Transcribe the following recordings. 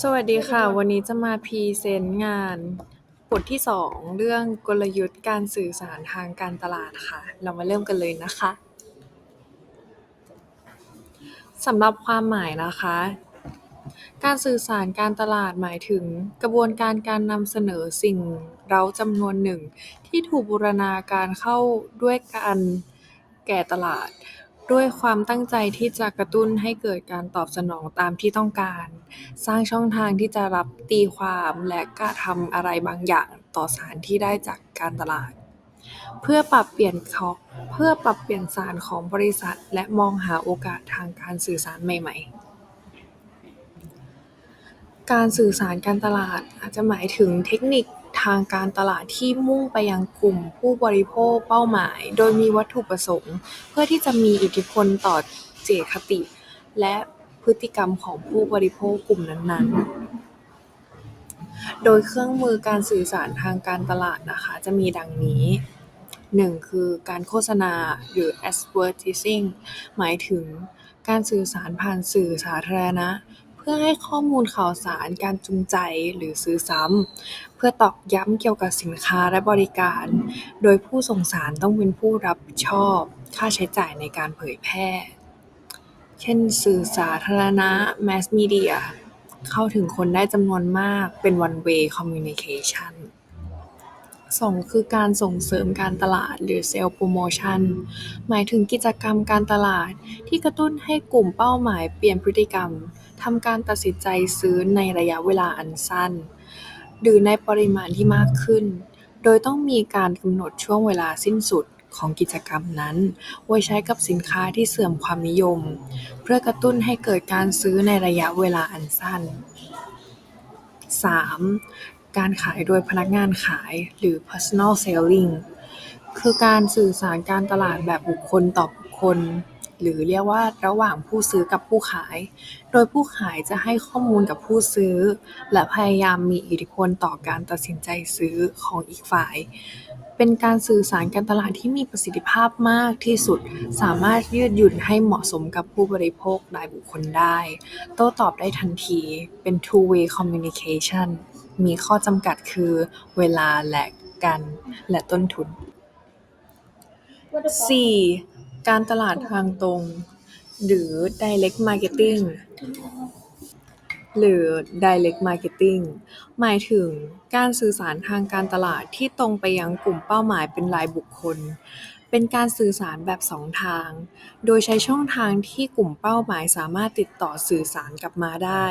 สวัสดีค่ะ วันนี้จะมาพรีเซนต์งานบทที่2เรื่องกลยุทธ์การสื่อสารทางการตลาดค่ะ เรามาเริ่มกันเลยนะคะสำหรับความหมายนะคะ การสื่อสารการตลาดหมายถึงกระบวนการการนำเสนอสิ่งเราจำนวนหนึ่ง ที่ถูกบูรณาการเข้าด้วยกันแก่ตลาด ด้วยความตั้งใจที่จะกระตุ้นให้เกิดการตอบสนองตามที่ต้องการ สร้างช่องทางที่จะรับตีความและกระทำอะไรบางอย่างต่อสารที่ได้จากการตลาด เพื่อปรับเปลี่ยนเขาเพื่อปรับเปลี่ยนสารของบริษัท และมองหาโอกาสทางการสื่อสารใหม่ ๆการสื่อสารการตลาดอาจจะหมายถึงเทคนิค ทางการตลาดที่มุ่งไปยังกลุ่มผู้บริโภคเป้าหมาย โดยมีวัตถุประสงค์เพื่อที่จะมีอิทธิพลต่อเจตคติ และพฤติกรรมของผู้บริโภคกลุ่มนั้น ๆ โดยเครื่องมือการสื่อสารทางการตลาดนะคะจะมีดังนี้ 1. คือการโฆษณาหรือ advertising หมายถึงการสื่อสารผ่านสื่อสาธารณะ พื่อให้ข้อมูลข่าวสารการจูงใจหรือซื้อซ้ำ เพื่อตอกย้ำเกี่ยวกับสินค้าและบริการ โดยผู้ส่งสารต้องเป็นผู้รับผิดชอบค่าใช้จ่ายในการเผยแพร่ เช่น สื่อสาธารณะ mass media เข้าถึงคนได้จำนวนมากเป็น one way communication 2. คือการส่งเสริมการตลาดหรือ sales promotion หมายถึงกิจกรรมการตลาดที่กระตุ้นให้กลุ่มเป้าหมายเปลี่ยนพฤติกรรม ทำการตัดสินใจซื้อในระยะเวลาอันสั้น หรือในปริมาณที่มากขึ้น โดยต้องมีการกำหนดช่วงเวลาสิ้นสุดของกิจกรรมนั้น ไว้ใช้กับสินค้าที่เสื่อมความนิยม เพื่อกระตุ้นให้เกิดการซื้อในระยะเวลาอันสั้น 3. การขายโดยพนักงานขาย หรือ personal selling คือการสื่อสารการตลาดแบบบุคคลต่อบุคคล หรือเรียกว่าระหว่างผู้ซื้อกับผู้ขาย โดยผู้ขายจะให้ข้อมูลกับผู้ซื้อ และพยายามมีอิทธิพลต่อการตัดสินใจซื้อของอีกฝ่าย เป็นการสื่อสารการตลาดที่มีประสิทธิภาพมากที่สุด สามารถยืดหยุ่นให้เหมาะสมกับผู้บริโภครายบุคคลได้ โต้ตอบได้ทันที เป็น two way communication มีข้อจำกัดคือเวลาและกันและต้นทุน 4. การตลาดทางตรง หรือ direct marketing หรือ direct marketing หมายถึงการสื่อสารทางการตลาดที่ตรงไปยังกลุ่มเป้าหมายเป็นรายบุคคล เป็นการสื่อสารแบบสองทาง โดยใช้ช่องทางที่กลุ่มเป้าหมายสามารถติดต่อสื่อสารกลับมาได้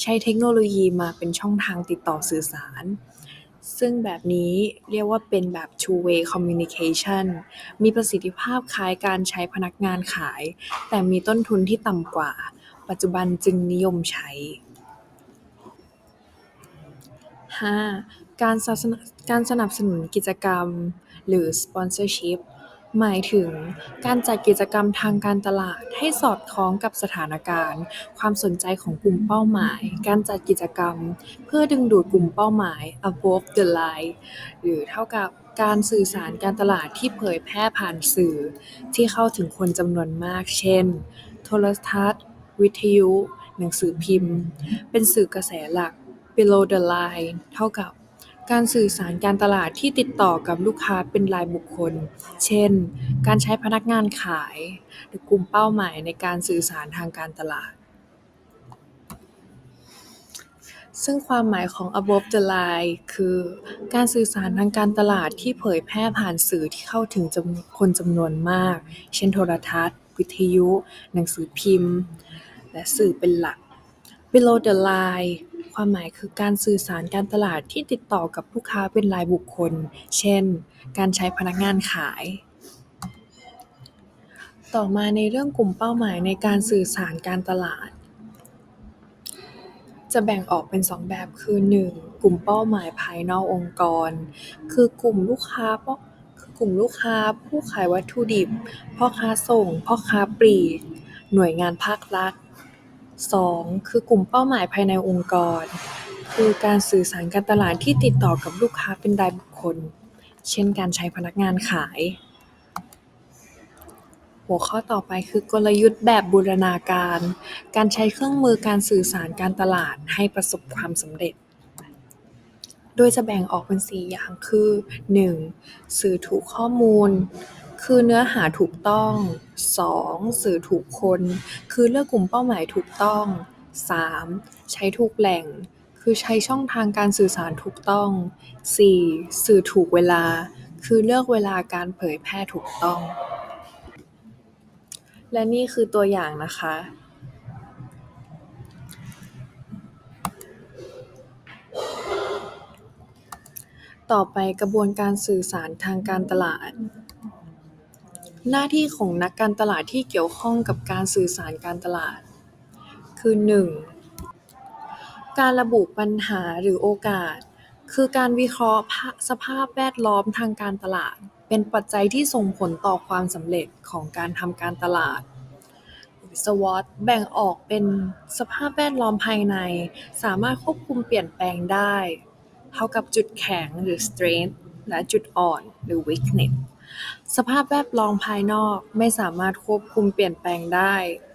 ใช้เทคโนโลยีมาเป็นช่องทางติดต่อสื่อสาร ซึ่งแบบนี้เรียกว่าเป็นแบบ two way communication มีประสิทธิภาพคล้ายการใช้พนักงานขาย แต่มีต้นทุนที่ต่ำกว่า ปัจจุบันจึงนิยมใช้ 5. การสนับสนุนการสนับสนุนกิจกรรม หรือ sponsorship หมายถึงการจัดกิจกรรมทางการตลาดให้สอดคล้องกับสถานการณ์ ความสนใจของกลุ่มเป้าหมาย การจัดกิจกรรมเพื่อดึงดูดกลุ่มเป้าหมาย above the line หรือเท่ากับการสื่อสารการตลาดที่เผยแพร่ผ่านสื่อ ที่เข้าถึงคนจำนวนมาก เช่น โทรทัศน์ วิทยุ หนังสือพิมพ์ เป็นสื่อกระแสหลัก below the line เท่ากับ การสื่อสารการตลาดที่ติดต่อกับลูกค้าเป็นรายบุคคล เช่น การใช้พนักงานขาย หรือกลุ่มเป้าหมายในการสื่อสารทางการตลาด ซึ่งความหมายของ above the line คือ การสื่อสารทางการตลาดที่เผยแพร่ผ่านสื่อที่เข้าถึงคนจำนวนมาก เช่น โทรทัศน์ วิทยุ หนังสือพิมพ์ และสื่อเป็นหลัก below the line ความหมายคือการสื่อสารการตลาดที่ติดต่อกับลูกค้าเป็นรายบุคคล เช่น การใช้พนักงานขาย ต่อมาในเรื่องกลุ่มเป้าหมายในการสื่อสารการตลาด จะแบ่งออกเป็น 2 แบบคือ 1. กลุ่มเป้าหมายภายนอกองค์กร คือกลุ่มลูกค้าคือกลุ่มลูกค้าผู้ขายวัตถุดิบ พ่อค้าส่ง พ่อค้าปลีก หน่วยงานภาครัฐ 2. คือกลุ่มเป้าหมายภายในองค์กร คือการสื่อสารการตลาดที่ติดต่อกับลูกค้าเป็นรายบุคคล เช่น การใช้พนักงานขาย หัวข้อต่อไปคือกลยุทธ์แบบบูรณาการ การใช้เครื่องมือการสื่อสารการตลาดให้ประสบความสำเร็จ โดยจะแบ่งออกเป็น 4 อย่าง คือ 1. สื่อถูกข้อมูล คือเนื้อหาถูกต้อง 2. สื่อถูกคน คือเลือกกลุ่มเป้าหมายถูกต้อง 3. ใช้ถูกแหล่ง คือใช้ช่องทางการสื่อสารถูกต้อง 4. สื่อถูกเวลา คือเลือกเวลาการเผยแพร่ถูกต้อง และนี่คือตัวอย่างนะคะต่อไปกระบวนการสื่อสารทางการตลาด หน้าที่ของนักการตลาดที่เกี่ยวข้องกับการสื่อสารการตลาด คือ 1. การระบุปัญหาหรือโอกาส คือการวิเคราะห์สภาพแวดล้อมทางการตลาด เป็นปัจจัยที่ส่งผลต่อความสำเร็จของการทำการตลาด SWOT แบ่งออกเป็นสภาพแวดล้อมภายใน สามารถควบคุมเปลี่ยนแปลงได้ เท่ากับจุดแข็งหรือ strength และจุดอ่อนหรือ weakness สภาพแวดล้อมภายนอกไม่สามารถควบคุมเปลี่ยนแปลงได้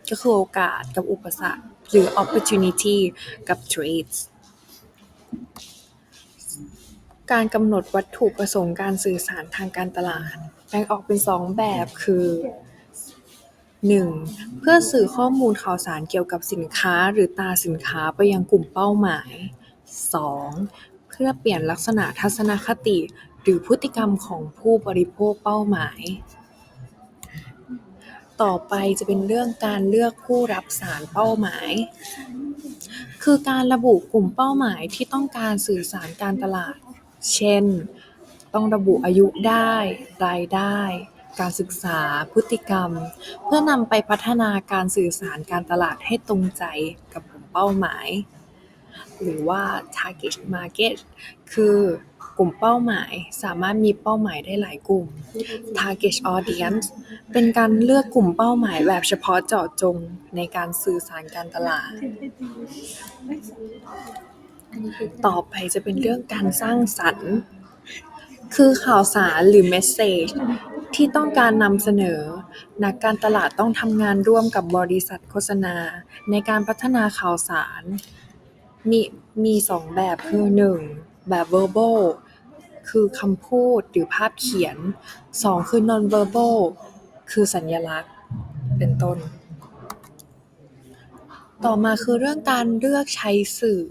ก็คือโอกาสกับอุปสรรค หรือ opportunity กับ threats การกำหนดวัตถุประสงค์การสื่อสารทางการตลาด แบ่งออกเป็น 2 แบบคือ 1. เพื่อสื่อข้อมูลข่าวสารเกี่ยวกับสินค้าหรือตราสินค้าไปยังกลุ่มเป้าหมาย 2. เพื่อเปลี่ยนลักษณะทัศนคติ หรือพฤติกรรมของผู้บริโภคเป้าหมาย ต่อไปจะเป็นเรื่องการเลือกผู้รับสารเป้าหมาย คือการระบุกลุ่มเป้าหมายที่ต้องการสื่อสารการตลาด เช่น ต้องระบุอายุได้ รายได้ การศึกษา พฤติกรรม เพื่อนำไปพัฒนาการสื่อสารการตลาดให้ตรงใจกับกลุ่มเป้าหมาย หรือว่า target market คือกลุ่มเป้าหมายสามารถมีเป้าหมายได้หลายกลุ่ม target audience เป็นการเลือกกลุ่มเป้าหมายแบบเฉพาะเจาะจงในการสื่อสารการตลาด ต่อไปจะเป็นเรื่องการสร้างสรรค์คือข่าวสารหรือ message ที่ต้องการนำเสนอ นักการตลาดต้องทำงานร่วมกับบริษัทโฆษณา ในการพัฒนาข่าวสาร มีมีสองแบบคือ 1. แบบ verbal คือคำพูดหรือภาพเขียน 2. คือ non verbal คือสัญลักษณ์ เป็นต้น ต่อมาคือเรื่องการเลือกใช้สื่อ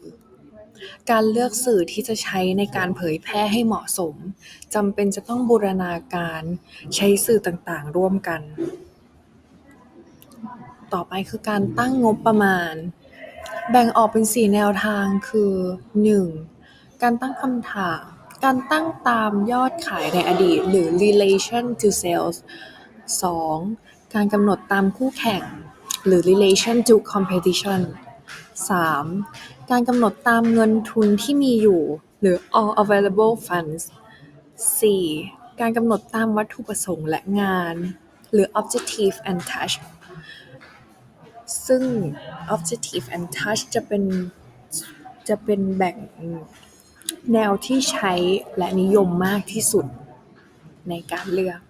การเลือกสื่อที่จะใช้ในการเผยแพร่ให้เหมาะสมจำเป็นจะต้องบูรณาการใช้สื่อต่างๆ ร่วมกัน ต่อไปคือการตั้งงบประมาณ แบ่งออกเป็น4แนวทาง คือ 1. การตั้งคำถาม การตั้งตามยอดขายในอดีต หรือ relation to sales 2. การกำหนดตามคู่แข่ง หรือ relation to competition 3. การกำหนดตามเงินทุนที่มีอยู่ หรือ all available funds 4. การกำหนดตามวัตถุประสงค์และงาน หรือ objective and touch ซึ่ง objective and touch จะเป็น จะเป็นแบ่งแนวที่ใช้และนิยมมากที่สุดในการเลือก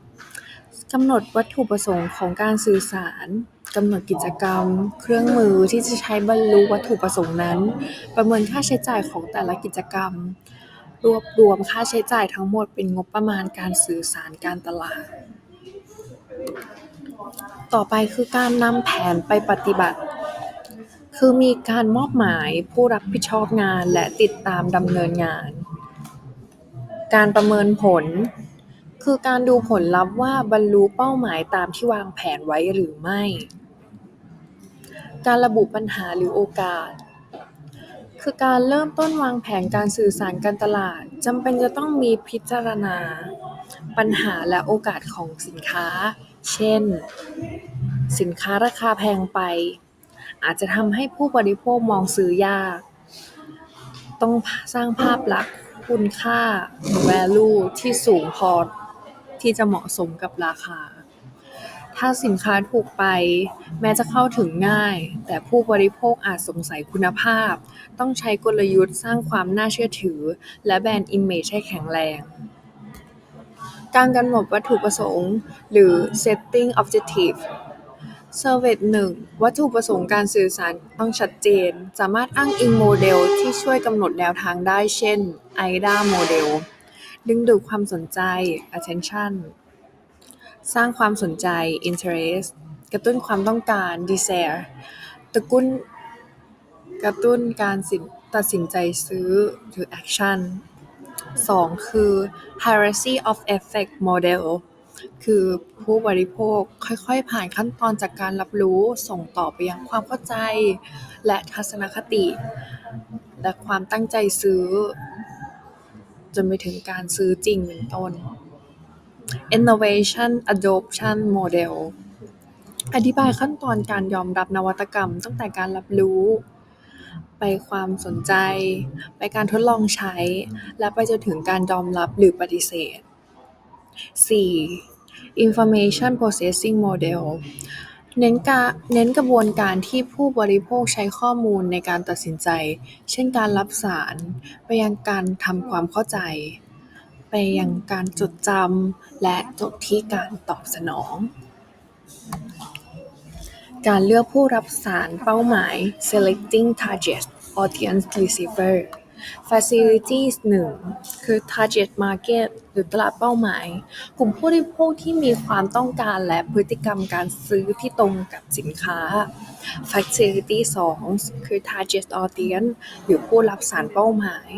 กำหนดวัตถุประสงค์ของการสื่อสาร กำหนดกิจกรรม เครื่องมือที่จะใช้บรรลุวัตถุประสงค์นั้น ประเมินค่าใช้จ่ายของแต่ละกิจกรรม รวบรวมค่าใช้จ่ายทั้งหมดเป็นงบประมาณการสื่อสารการตลาด ต่อไปคือการนำแผนไปปฏิบัติ คือมีการมอบหมายผู้รับผิดชอบงานและติดตามดำเนินงาน การประเมินผล คือการดูผลลัพธ์ว่าบรรลุเป้าหมายตามที่วางแผนไว้หรือไม่ การระบุปัญหาหรือโอกาส คือการเริ่มต้นวางแผนการสื่อสารการตลาดจำเป็นจะต้องมีพิจารณา ปัญหาและโอกาสของสินค้า เช่น สินค้าราคาแพงไป อาจจะทำให้ผู้บริโภคมองซื้อยาก ต้องสร้างภาพลักษณ์คุณค่า value ที่สูงพอที่จะเหมาะสมกับราคา ถ้าสินค้าถูกไป แม้จะเข้าถึงง่าย แต่ผู้บริโภคอาจสงสัยคุณภาพ ต้องใช้กลยุทธ์สร้างความน่าเชื่อถือ และแบรนด์อิมเมจให้แข็งแรง การกำหนดวัตถุประสงค์ หรือ setting objective Survey 1วัตถุประสงค์การสื่อสารต้องชัดเจน สามารถอ้างอิงโมเดลที่ช่วยกำหนดแนวทางได้ เช่น AIDA โมเดล ดึงดูดความสนใจ attention สร้างความสนใจ interest กระตุ้นความต้องการ desire ตระกุ้นกระตุ้นการตัดสินใจซื้อ หรือ action 2คือ hierarchy of effect model คือผู้บริโภคค่อยๆ ผ่านขั้นตอนจากการรับรู้ส่งต่อไปยังความเข้าใจ และทัศนคติ และความตั้งใจซื้อ จนไปถึงการซื้อจริงเป็นต้น innovation adoption model อธิบายขั้นตอนการยอมรับนวัตกรรมตั้งแต่การรับรู้ ไปความสนใจ ไปการทดลองใช้ และไปจนถึงการยอมรับหรือปฏิเสธ 4. information processing model เน้นการเน้นกระบวนการที่ผู้บริโภคใช้ข้อมูลในการตัดสินใจ เช่นการรับสาร ไปยังการทำความเข้าใจ ไปยังการจดจำและจบที่การตอบสนอง การเลือกผู้รับสารเป้าหมาย selecting target audience receiver facilities 1 คือ target market หรือตลาดเป้าหมาย กลุ่มผู้บริโภคที่มีความต้องการและพฤติกรรมการซื้อที่ตรงกับสินค้า facility 2 คือ target audience หรือผู้รับสารเป้าหมาย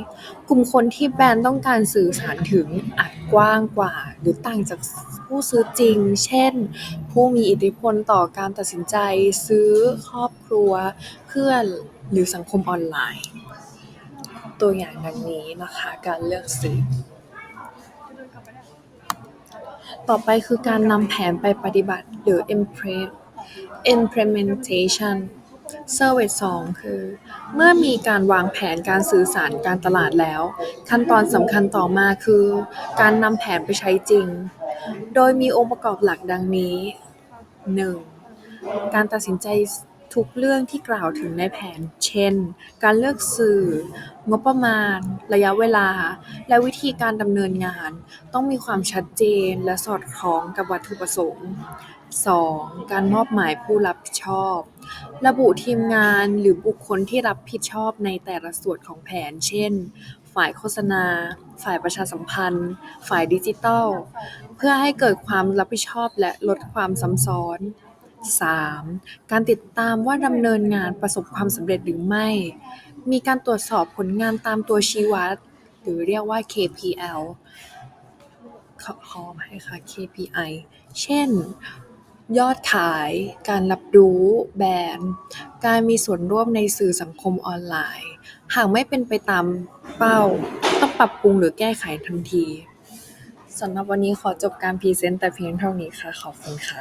กลุ่มคนที่แบรนด์ต้องการสื่อสารถึงอาจกว้างกว่า หรือต่างจากผู้ซื้อจริง เช่น ผู้มีอิทธิพลต่อการตัดสินใจ ซื้อครอบครัว เพื่อนหรือสังคมออนไลน์ ตัวอย่างดังนี้นะคะ การเลือกซื้อ ต่อไปคือการนำแผนไปปฏิบัติหรือ implement- implementation Survey 2คือ เมื่อมีการวางแผนการสื่อสารการตลาดแล้ว ขั้นตอนสำคัญต่อมาคือ การนำแผนไปใช้จริง โดยมีองค์ประกอบหลักดังนี้ 1. การตัดสินใจ ทุกเรื่องที่กล่าวถึงในแผน เช่น การเลือกสื่อ งบประมาณ ระยะเวลา และวิธีการดำเนินงาน ต้องมีความชัดเจนและสอดคล้องกับวัตถุประสงค์ 2. การมอบหมายผู้รับผิดชอบ ระบุทีมงานหรือบุคคลที่รับผิดชอบในแต่ละส่วนของแผน เช่น ฝ่ายโฆษณา ฝ่ายประชาสัมพันธ์ ฝ่ายดิจิทัล เพื่อให้เกิดความรับผิดชอบและลดความซ้ำซ้อน 3. การติดตามว่าดำเนินงานประสบความสำเร็จหรือไม่ มีการตรวจสอบผลงานตามตัวชี้วัด หรือเรียกว่า KPL ขอขออภัยค่ะ KPI เช่น ยอดขาย การรับรู้ แบรนด์ การมีส่วนร่วมในสื่อสังคมออนไลน์ หากไม่เป็นไปตามเป้า ต้องปรับปรุงหรือแก้ไขทันที สำหรับวันนี้ขอจบการพรีเซนต์แต่เพียงเท่านี้ค่ะ ขอบคุณค่ะ